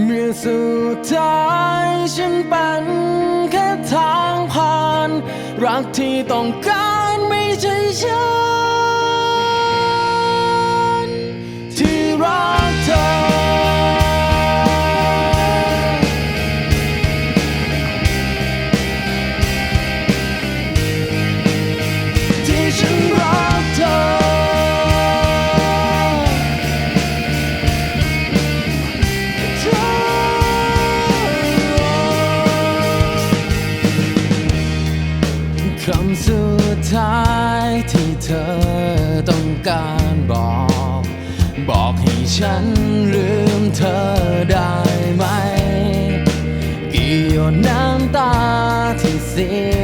เมื่อสุดท้ายฉันเป็นแค่ทางผ่าน รักที่ต้องการไม่ใช่ฉันที่รักเธอ อต้องการบอก บอกให้ฉันลืมเธอได้ไหม กี่หยดน้ำตาที่เสีย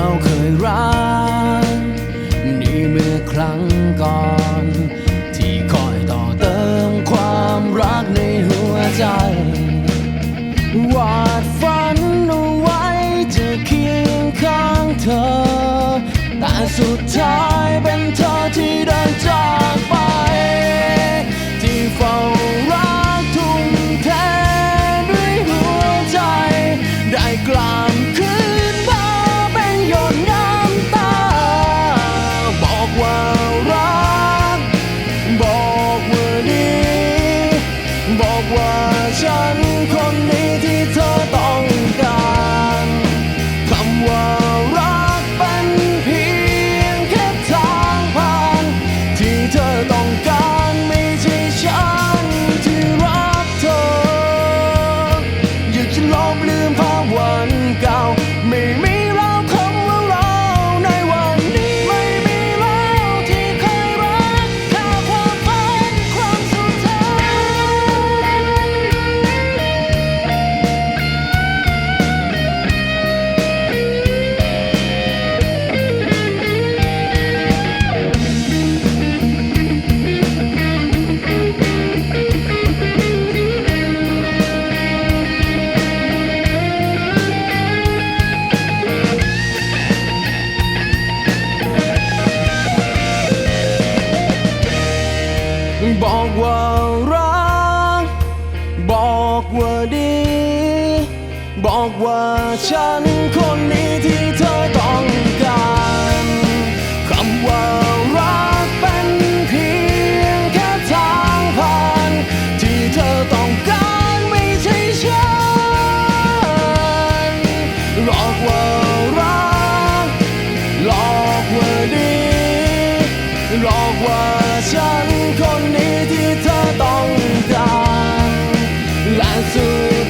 เราเคยรัก นี่เมื่อครั้งก่อน ที่คอยต่อเติมความรักในหัวใจ วาดฝันเอาไว้จะเคียงข้างเธอ แต่สุดท้ายเป็นเธอที่เดินจาก ว่าฉันคนนี้ที่เธอต้องการคำว่ารักเป็นเพียงแค่ทางผ่าน ที่เธอต้องการไม่ใช่ฉันหลอกว่ารักหลอกว่าดีหลอกว่าฉันคนนี้ที่เธอต้องการและสุด